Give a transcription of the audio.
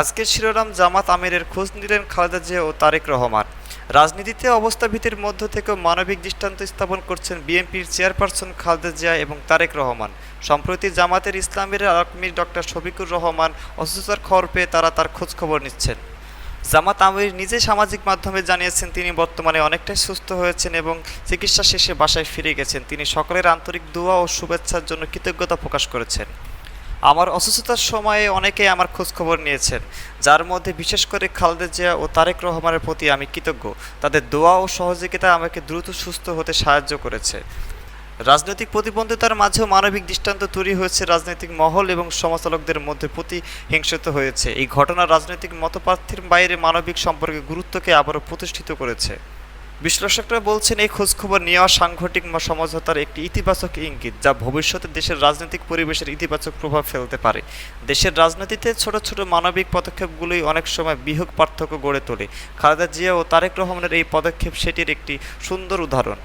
আজকের শিরোনাম জামাত আমিরের খোঁজ নিলেন খালেদা জিয়া ও তারেক রহমান। রাজনীতিতে অবস্থা ভীতির মধ্য থেকেও মানবিক দৃষ্টান্ত স্থাপন করছেন বিএনপির চেয়ারপারসন খালেদা জিয়া এবং তারেক রহমান। সম্প্রতি জামাতের ইসলামের আমির ডক্টর শফিকুর রহমান অসুস্থতার খবর পেয়ে তারা তার খোঁজ খবর নিচ্ছেন। জামাত আমির নিজে সামাজিক মাধ্যমে জানিয়েছেন, তিনি বর্তমানে অনেকটাই সুস্থ হয়েছেন এবং চিকিৎসা শেষে বাসায় ফিরে গেছেন। তিনি সকলের আন্তরিক দোয়া ও শুভেচ্ছার জন্য কৃতজ্ঞতা প্রকাশ করেছেন। আমার অসুস্থতার সময়ে অনেকেই আমার খোঁজ খবর নিয়েছেন, যার মধ্যে বিশেষ করে খালেদা জিয়া ও তারেক রহমানের প্রতি আমি কৃতজ্ঞ। তাদের দোয়া ও সহযোগিতা আমাকে দ্রুত সুস্থ হতে সাহায্য করেছে। রাজনৈতিক প্রতিবন্ধিতার মাঝেও মানবিক দৃষ্টান্ত তৈরি হয়েছে, রাজনৈতিক মহল এবং সমালোচকদের মধ্যে প্রতিহিংসিত হয়েছে। এই ঘটনা রাজনৈতিক মতপার্থীর বাইরে মানবিক সম্পর্কে গুরুত্বকে আবারও প্রতিষ্ঠিত করেছে। বিশ্লেষকরা বলছেন, এই খোঁজখবর নেওয়া সাংঘটিক সমঝোতার একটি ইতিবাচক ইঙ্গিত যা ভবিষ্যতে দেশের রাজনৈতিক পরিবেশের ইতিবাচক প্রভাব ফেলতে পারে। দেশের রাজনীতিতে ছোট ছোট মানবিক পদক্ষেপগুলোই অনেক সময় বৃহৎ পার্থক্য গড়ে তোলে। খালেদা জিয়া ও তারেক রহমানের এই পদক্ষেপ সেটির একটি সুন্দর উদাহরণ।